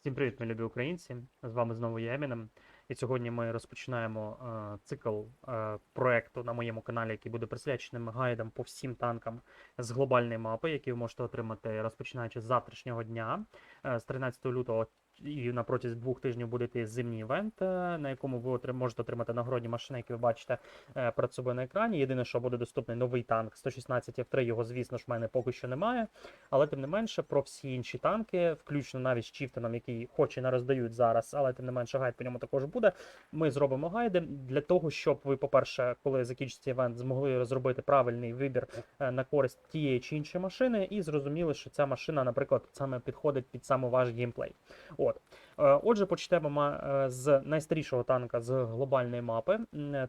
Всім привіт, ми любі українці. З вами знову я Еміном. І сьогодні ми розпочинаємо е, цикл е, проекту на моєму каналі, який буде присвяченим гайдам по всім танкам з глобальної мапи, які ви можете отримати розпочинаючи з завтрашнього дня, е, з 13 лютого. І на протязі двох тижнів буде зимній івент, е, на якому ви можете отримати нагородні машини, які ви бачите е, перед собою на екрані. Єдине, що буде доступний новий танк 116 F3, його, звісно ж, в мене поки що немає. Але тим не менше, про всі інші танки, включно навіть з Чіфтоном, який хоч і не роздають зараз, але тим не менше гайд по ньому також буде. Ми зробимо гайди для того, щоб ви, по-перше, коли закінчиться івент, змогли розробити правильний вибір е, на користь тієї чи іншої машини, і зрозуміли, що ця машина, наприклад, саме підходить під саме ваш геймплей. От. Е, Отже, почнемо е, з найстарішого танка з глобальної мапи.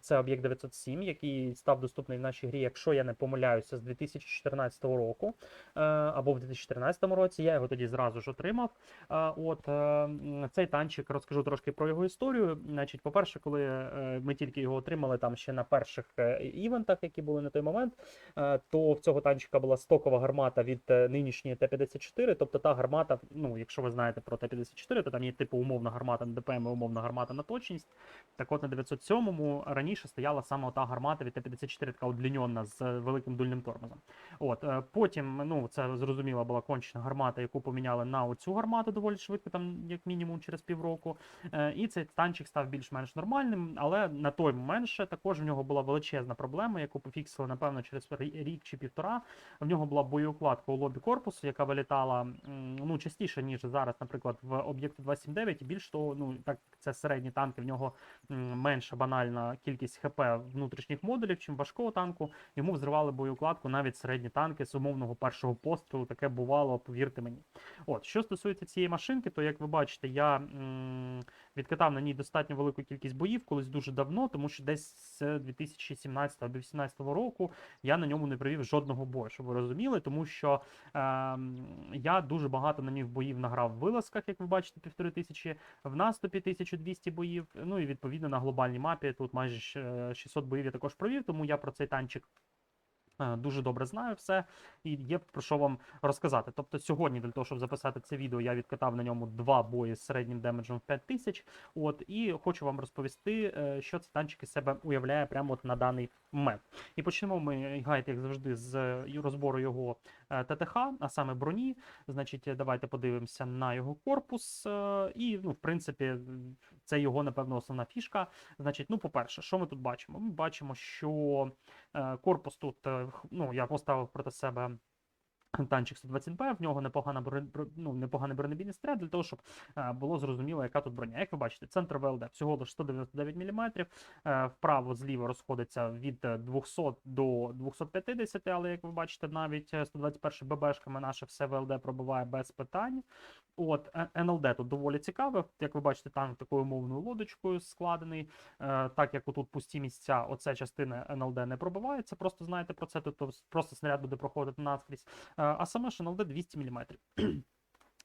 Це об'єкт 907, який став доступний в нашій грі, якщо я не помиляюся, з 2014 року е, або в 2014 році. Я його тоді зразу ж отримав. Е, От е, цей танчик розкажу трошки про його історію. Значить, по-перше, коли е, ми тільки його отримали там ще на перших е, івентах, які були на той момент, е, то в цього танчика була стокова гармата від е, нинішньої Т-54. Тобто та гармата, ну якщо ви знаєте про Т-54, то там є типу умовна гармата на ДПМ і умовна гармата на точність. Так от на 907-му раніше стояла саме та гармата від Т-54, така удліньона з е, великим дульним тормозом. От е, потім, ну це зрозуміла була кончена гармата, яку поміняли на оцю гармату доволі швидко, там як мінімум через півроку. Е, І цей танчик став більш-менш нормальним, але на той момент ще також в нього була величезна проблема, яку пофіксили, напевно, через рік чи півтора. В нього була боєукладка у лобі корпусу, яка вилітала ну, частіше, ніж зараз, наприклад, в об'єкті 279. І більш того, ну так це середні танки, в нього менша банальна кількість ХП внутрішніх модулів, чим важкого танку. Йому взривали боєукладку навіть середні танки з умовного першого пострілу. Таке бувало, повірте мені. От що стосується цієї машинки, то як ви бачите, я відкатав на ній достатньо велику кількість боїв колись дуже давно, тому що десь з 2017 або 2018 року я на ньому не провів жодного бою, щоб ви розуміли, тому що ем, я дуже багато на ній боїв награв в вилазках, як ви бачите, півтори тисячі, в наступі 1200 боїв. Ну і відповідно на глобальній мапі тут майже щ- 600 боїв я також провів, тому я про цей танчик. Е, Дуже добре знаю все, і є про що вам розказати. Тобто, сьогодні, для того, щоб записати це відео, я відкатав на ньому два бої з середнім демеджем в 5000. От, і хочу вам розповісти, е, що цей танчик із себе уявляє прямо от на даний момент. І почнемо ми гайд, як завжди, з е, розбору його ТТХ, а саме броні. Значить, давайте подивимося на його корпус. І, ну, в принципі, це його, напевно, основна фішка. Значить, ну, по-перше, що ми тут бачимо? Ми бачимо, що е, корпус тут, е, ну, я поставив проти себе. Танчик 120Б, в нього непогана ну, непоганий бронебійний стріл для того, щоб е, було зрозуміло, яка тут броня. Як ви бачите, центр ВЛД всього лише 199 мм, е, вправо зліво розходиться від е, 200 до 250, але як ви бачите, навіть е, 121 ББшками наше все ВЛД пробиває без питань. От е, НЛД тут доволі цікаве. Як ви бачите, танк такою умовною лодочкою складений. Е, Так як отут пусті місця, оця частина НЛД не пробивається. Просто знаєте про це, тобто просто снаряд буде проходити наскрізь. Е, А саме НЛД 200 мм.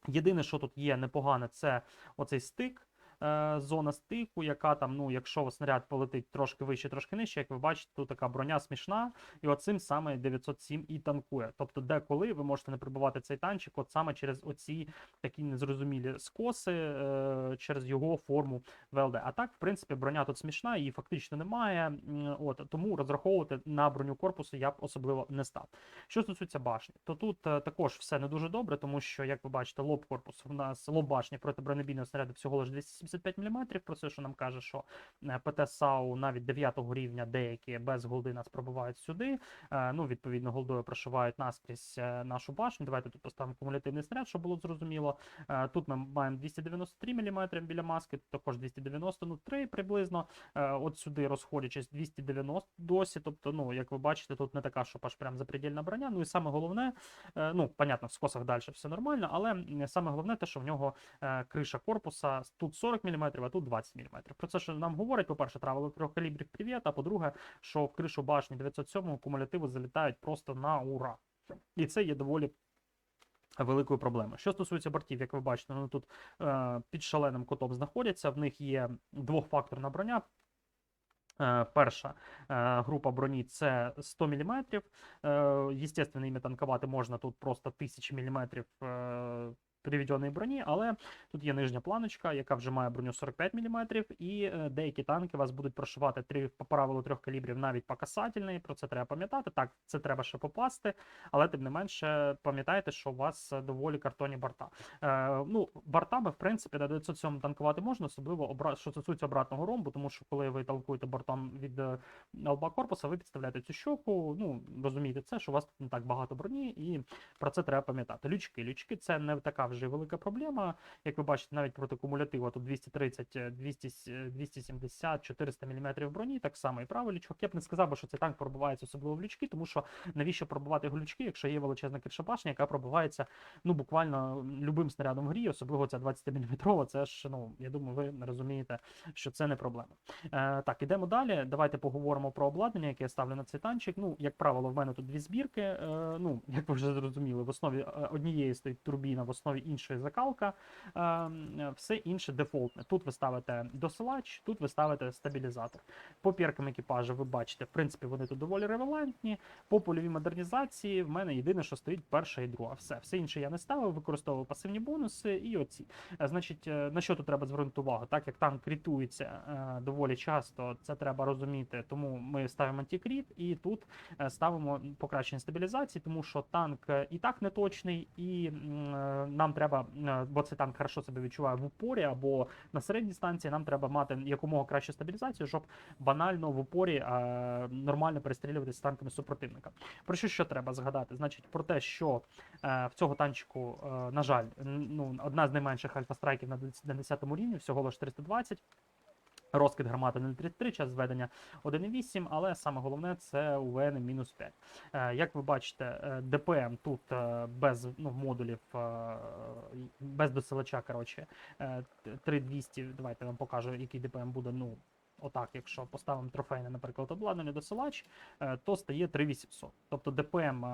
Єдине, що тут є непогане, це оцей стик. Е, Зона стику, яка там, ну, якщо снаряд полетить трошки вище, трошки нижче, як ви бачите, тут така броня смішна, і оцим саме 907 і танкує. Тобто, деколи ви можете не прибивати цей танчик, от саме через оці такі незрозумілі скоси, е, через його форму ВЛД. А так, в принципі, броня тут смішна, її фактично немає. От тому розраховувати на броню корпусу я б особливо не став. Що стосується башні, то тут е, також все не дуже добре, тому що, як ви бачите, лоб корпусу в нас лоб башні проти бронебійного снаряду всього лише 275 мм. Про це, що нам каже, що е, ПТ САУ навіть 9 рівня деякі без голди нас пробивають сюди. Е, Ну, відповідно, голдою прошивають наскрізь е, нашу башню. Давайте тут поставимо кумулятивний снаряд, щоб було зрозуміло. Тут ми маємо 293 мм біля маски, тут також 290, ну 3 приблизно. От сюди розходячись 290 досі. Тобто, ну, як ви бачите, тут не така, що аж прям запредельна броня. Ну і саме головне, ну, понятно, в скосах далі все нормально, але саме головне те, що в нього криша корпуса тут 40 мм, а тут 20 мм. Про це що нам говорять, по-перше, травили трьох калібрів привіт, а по-друге, що в кришу башні 907 кумулятиви залітають просто на ура. І це є доволі великою проблемою. Що стосується бортів, як ви бачите, вони тут е, під шаленим кутом знаходяться. В них є двохфакторна броня. Е, Перша е, група броні це 100 мм. Єстественно, іми танкувати можна тут просто 1000 мм приведеної броні, але тут є нижня планочка, яка вже має броню 45 мм, і е, деякі танки вас будуть прошивати три, по правилу трьох калібрів навіть по касательній, про це треба пам'ятати. Так, це треба ще попасти, але тим не менше пам'ятайте, що у вас е, доволі картонні борта. Е, ну, бортами, в принципі, на 907 танкувати можна, особливо обра... що стосується обратного ромбу, тому що коли ви талкуєте бортом від е, лба корпуса, ви підставляєте цю щоку. Ну, розумієте це, що у вас тут не так багато броні, і про це треба пам'ятати. Лючки. Лючки це не така вже велика проблема. Як ви бачите, навіть проти кумулятиву тут 230, е, 200, е, 270, 400 мм броні, так само і правий лючок. Я б не сказав, що цей танк пробивається особливо в лючки, тому що навіщо пробивати його лючки, якщо є величезна кирша яка пробивається ну буквально любим снарядом в грі, особливо ця 20 мм, це ж, ну, я думаю, ви розумієте, що це не проблема. Е, так, ідемо далі. Давайте поговоримо про обладнання, яке я ставлю на цей танчик. Ну, як правило, в мене тут дві збірки. Е, ну, як ви вже зрозуміли, в основі е, однієї стоїть турбіна, в основі іншої закалка. Е, все інше дефолтне. Тут ви ставите досилач, тут ви ставите стабілізатор. По піркам екіпажу ви бачите, в принципі, вони тут доволі релевантні. По польовій модернізації в мене єдине, що стоїть перша і друга. Все, все інше я не ставив, використовував пасивні бонуси і оці. Е, Значить, е, на що тут треба звернути увагу? Так як танк крітується доволі часто, це треба розуміти. Тому ми ставимо антикріт і тут ставимо покращення стабілізації, тому що танк і так не точний, і е, нам треба, е, бо цей танк хорошо себе відчуває в упорі або на середній станції, нам треба мати якомога кращу стабілізацію, щоб банально в упорі е, нормально перестрілюватися з танками супротивника. Про що ще треба згадати? Значить, про те, що е, в цього танчику, е, на жаль, ну, одна з найменших альфа-страйків на 10 на 10 рівні, всього лише 320. Розкид гармати 0,33, час зведення 1,8, але саме головне це УВН мінус 5. Е, як ви бачите, е, ДПМ тут е, без ну, модулів, без досилача, коротше, е, 3200, давайте вам покажу, який ДПМ буде, ну, отак, якщо поставимо трофейне, наприклад, обладнання досилач, то стає 3800. Тобто ДПМ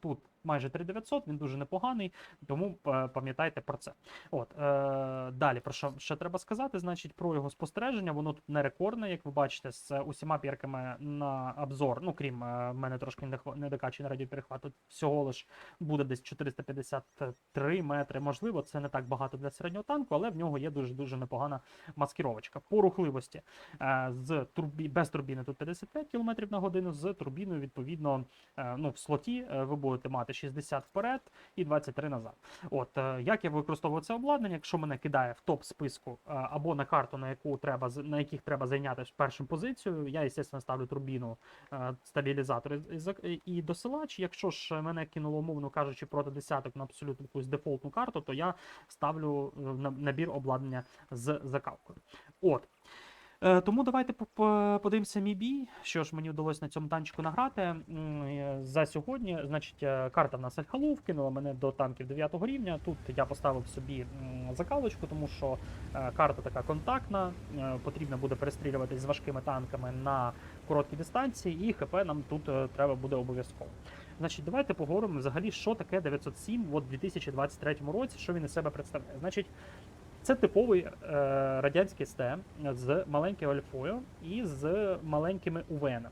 тут майже 3900, він дуже непоганий, тому е, пам'ятайте про це. От, е, далі, про що ще треба сказати, значить, про його спостереження, воно тут не рекордне, як ви бачите, з усіма пірками на обзор, ну, крім е, мене трошки не, хва- не докачаний радіоперехват, тут всього лиш буде десь 453 метри, можливо, це не так багато для середнього танку, але в нього є дуже-дуже непогана маскировочка. По рухливості е, з турбі... без турбіни тут 55 км на годину, з турбіною, відповідно, ну, в слоті ви будете мати 60 вперед і 23 назад. От е, як я використовую це обладнання, якщо мене кидає в топ списку е, або на карту, на яку треба на яких треба зайняти першу позицію, я звісно ставлю турбіну, е, стабілізатор і, досилач. Якщо ж мене кинуло, умовно кажучи, проти десяток на абсолютно якусь дефолтну карту, то я ставлю набір обладнання з закалкою. От. Е, Тому давайте по- по- подивимося мій бій. Що ж мені вдалося на цьому танчику награти е, за сьогодні. Значить, е, карта в нас Альхалу вкинула мене до танків 9 рівня. Тут я поставив собі закалочку, тому що карта така контактна. Потрібно буде перестрілюватись з важкими танками на короткій дистанції, і ХП нам тут треба буде обов'язково. Значить, давайте поговоримо взагалі, що таке 907 от, в 2023 році, що він із себе представляє. Значить, це типовий е, радянський СТ з маленькою альфою і з маленькими УВНами.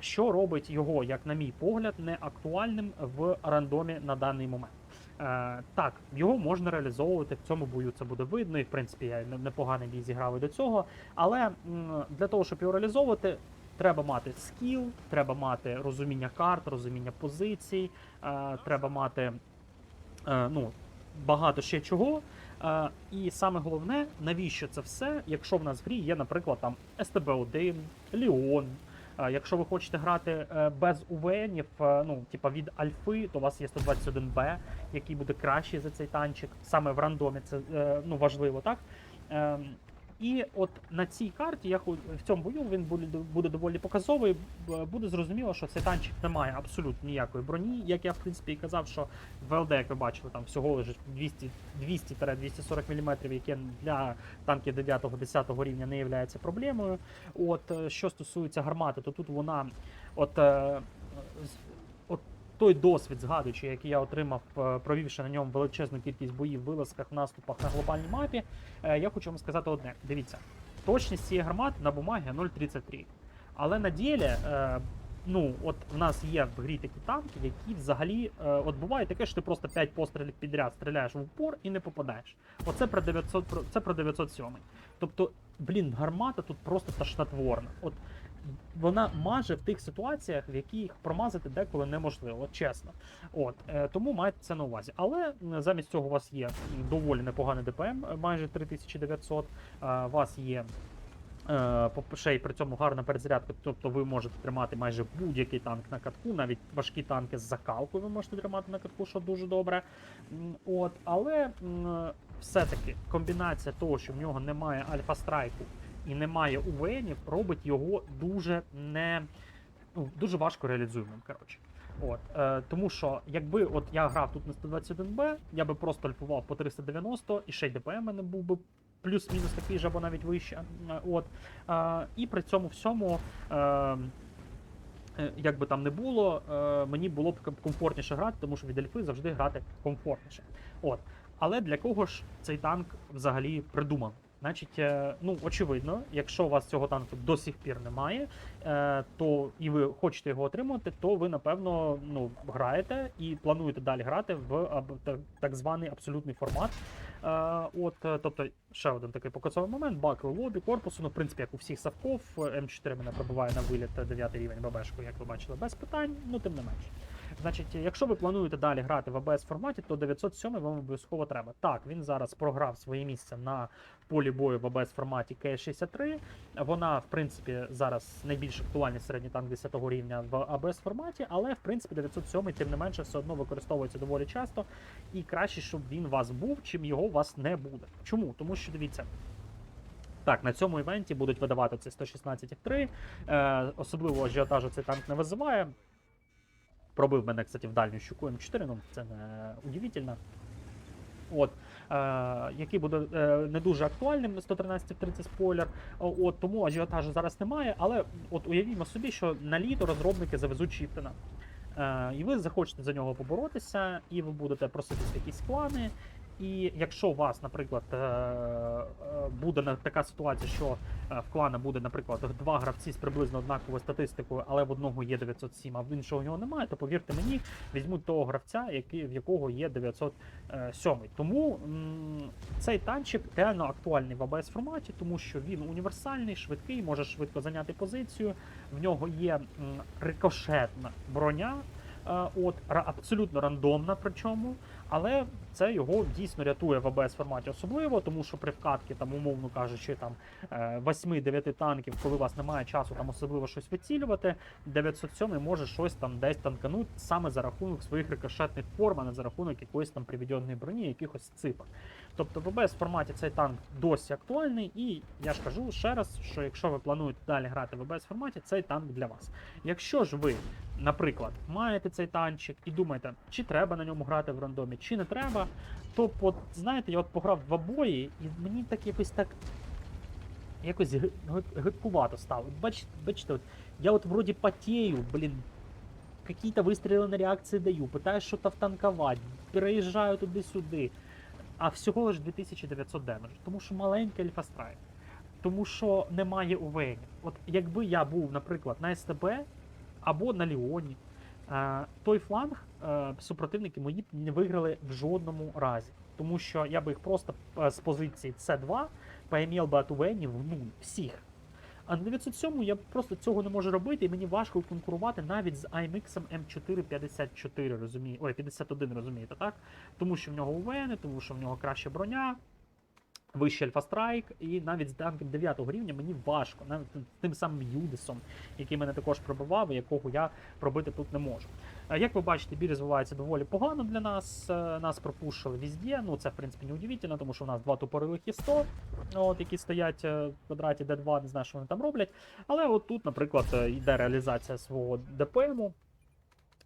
Що робить його, як на мій погляд, не актуальним в рандомі на даний момент. Е, так, його можна реалізовувати в цьому бою. Це буде видно, і в принципі я непоганий бій зіграв і до цього. Але для того, щоб його реалізовувати, треба мати скіл, треба мати розуміння карт, розуміння позицій, е, треба мати е, ну, багато ще чого. Е, і саме головне, навіщо це все, якщо в нас в грі є, наприклад, там СТБ-1, Ліон. Е, Якщо ви хочете грати е, без УВНів, е, ну, типа від Альфи, то у вас є 121Б, який буде кращий за цей танчик. Саме в рандомі це е, ну, важливо, так? Ем, І от на цій карті я в цьому бою він буде, буде доволі показовий. Буде зрозуміло, що цей танчик не має абсолютно ніякої броні. Як я в принципі і казав, що в ЛД, як ви бачили, там всього лише 200 200-240 мм, яке для танків 9-10 рівня не є проблемою. От е, що стосується гармати, то тут вона, от, е, той досвід, згадуючи, який я отримав, е, провівши на ньому величезну кількість боїв, вилазках, наступах на глобальній мапі, е, я хочу вам сказати одне: дивіться, точність цієї гармати на бумагі 0,33. Але на ділі, е, ну, от в нас є в грі такі танки, які взагалі. От буває таке, що ти просто 5 пострілів підряд стріляєш в упор і не попадаєш. Оце про 900, про- це про 907. Тобто, блін, гармата тут просто тошнотворна. От вона маже в тих ситуаціях, в яких промазати деколи неможливо, чесно. От е, тому майте це на увазі. Але замість цього у вас є доволі непоганий ДПМ, е, майже 3900. е, У вас є ще й при цьому гарна перезарядка, тобто ви можете тримати майже будь-який танк на катку, навіть важкі танки з закалкою ви можете тримати на катку, що дуже добре. От, але все-таки комбінація того, що в нього немає альфа-страйку і немає УВНів, робить його дуже не ну, дуже важко реалізуємим. Коротше. От, е, тому що якби от я грав тут на 121Б, я би просто альфував по 390 і ще й ДПМ мене був би плюс-мінус такий же або навіть вище. От, е, і при цьому всьому. Е, е, Як би там не було, е, мені було б комфортніше грати, тому що від альфи завжди грати комфортніше. От. Але для кого ж цей танк взагалі придумав? Значить, е, ну очевидно, якщо у вас цього танку до сих пір немає, е, то і ви хочете його отримати, то ви напевно ну граєте і плануєте далі грати в так, званий абсолютний формат. Е, От, тобто, ще один такий показовий момент: баки у лобі, корпусу. Ну, в принципі, як у всіх савков, е, М4 мене пробиває на виліт 9 рівень ББшку, як ви бачили, без питань, ну тим не менше. Значить, якщо ви плануєте далі грати в АБС форматі, то 907 вам обов'язково треба. Так, він зараз програв своє місце на полі бою в АБС форматі К-63. Вона, в принципі, зараз найбільш актуальний середній танк 10 рівня в АБС форматі, але в принципі 907 тим не менше все одно використовується доволі часто. І краще, щоб він у вас був, чим його у вас не буде. Чому? Тому що дивіться. Так, на цьому івенті будуть видавати це 116 F3. Е, особливо ажіотажу цей танк не визиває. Пробив мене, кстати, в дальню щуку М4, ну це не удивительно. От, е, який буде е, не дуже актуальним 113 30 спойлер. От тому ажіотажу зараз немає. Але от уявімо собі, що на літо розробники завезуть Чіптена. Е, і ви захочете за нього поборотися, і ви будете проситись якісь клани. І якщо у вас, наприклад, е, е, буде така ситуація, що е, в клана буде, наприклад, два гравці з приблизно однаковою статистикою, але в одного є 907, а в іншого нього немає, то повірте мені, візьмуть того гравця, який, в якого є 907. Тому цей танчик реально актуальний в АБС форматі, тому що він універсальний, швидкий, може швидко зайняти позицію. В нього є рикошетна броня. Е, От абсолютно рандомна, причому, але це його дійсно рятує в АБС форматі особливо, тому що при вкатці, там, умовно кажучи, там 8-9 танків, коли у вас немає часу там особливо щось вицілювати, 907 може щось там десь танкануть саме за рахунок своїх рикошетних форм, а не за рахунок якоїсь там приведеної броні, якихось цифр. Тобто в АБС форматі цей танк досі актуальний, і я ж кажу ще раз, що якщо ви плануєте далі грати в АБС форматі, цей танк для вас. Якщо ж ви, наприклад, маєте цей танчик і думаєте, чи треба на ньому грати в рандомі, чи не треба, то от, знаєте, я от пограв в обої, і мені так якось так. Якось ги- ги- гидкувато стало. От Бач, бачите, от, я от вроді потею, блін, какие-то вистріли на реакції даю, питаю що-то втанкувати, переїжджаю туди-сюди. А всього ж 2900 демеджу, тому що маленький альфа-страйк. Тому що немає УВНів. От якби я був, наприклад, на СТБ або на Ліоні, е, той фланг е, супротивники мої не виграли в жодному разі. Тому що я би їх просто е, з позиції С2 поімів би от УВНів в нуль всіх. А на 907 я просто цього не можу робити, і мені важко конкурувати навіть з IMX M454, розуміє... Ой, 51, розумієте, так? Тому що в нього УВН, тому що в нього краща броня, вищий альфа-страйк, і навіть з танком 9 рівня мені важко, навіть тим самим Юдисом, який мене також пробивав, і якого я пробити тут не можу. Е, Як ви бачите, бій розвивається доволі погано для нас. е, Нас пропушили везде. Ну це в принципі не удивительно, тому що у нас два тупорилих і 100, от, які стоять е, в квадраті D2, не знаю, що вони там роблять. Але от тут, наприклад, йде реалізація свого ДПМу.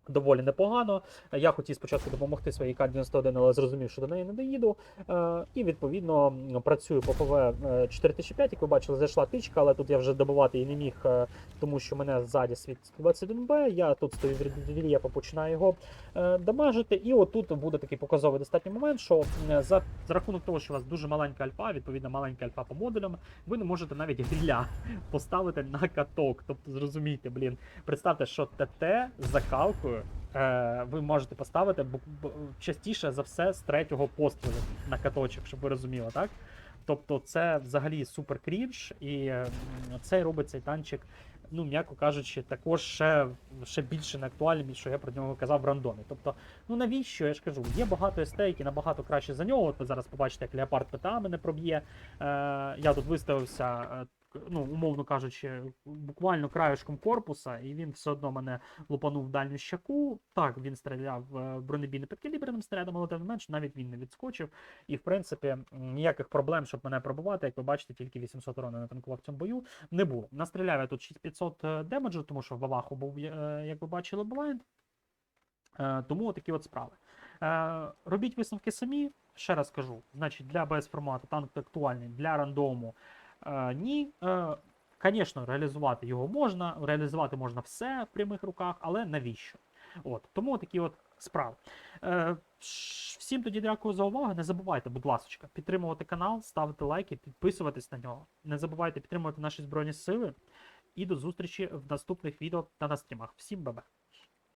Доволі непогано. Я хотів спочатку допомогти своїй К-91, але зрозумів, що до неї не доїду. Е, і відповідно працюю по ПВ е, 4005, як ви бачили, зайшла тичка, але тут я вже добивати її не міг, е, тому що мене ззаді світ 121Б. Я тут стою від рельєфу, починаю його е, дамажити. І отут буде такий показовий достатній момент, що е, за рахунок того, що у вас дуже маленька альфа, відповідно маленька альфа по модулям, ви не можете навіть гріля поставити на каток. Тобто зрозумійте, блін, представте, що ТТ з закалкою е, ви можете поставити частіше за все з третього пострілу на каточок, щоб ви розуміли, так? Тобто це взагалі супер крінж, і це робить цей танчик, ну, м'яко кажучи, також ще, ще більше неактуальним, ніж що я про нього казав в рандомі. Тобто, ну навіщо? Я ж кажу, є багато СТ, які набагато краще за нього. От ви зараз побачите, як Леопард ПТА мене проб'є. Е, я тут виставився, е, ну, умовно кажучи, буквально краєшком корпуса, і він все одно мене лупанув в дальню щаку. Так, він стріляв е, бронебійним підкаліберним снарядом, але тим не менш навіть він не відскочив. І в принципі ніяких проблем, щоб мене пробувати, як ви бачите, тільки 800 урона натанкував в цьому бою. Не було. Настріляв я тут 6500 е, демеджу, тому що в Аваху був, е, як ви бачили, блайнд. Тому такі от справи. Робіть висновки самі. Ще раз кажу, значить, для без формату танк актуальний, для рандому ні. Е, Звісно, реалізувати його можна, реалізувати можна все в прямих руках, але навіщо? От, тому такі от справи. Е, всім тоді дякую за увагу. Не забувайте, будь ласка, підтримувати канал, ставити лайки, підписуватись на нього. Не забувайте підтримувати наші збройні сили. І до зустрічі в наступних відео та на стрімах. Всім бабе!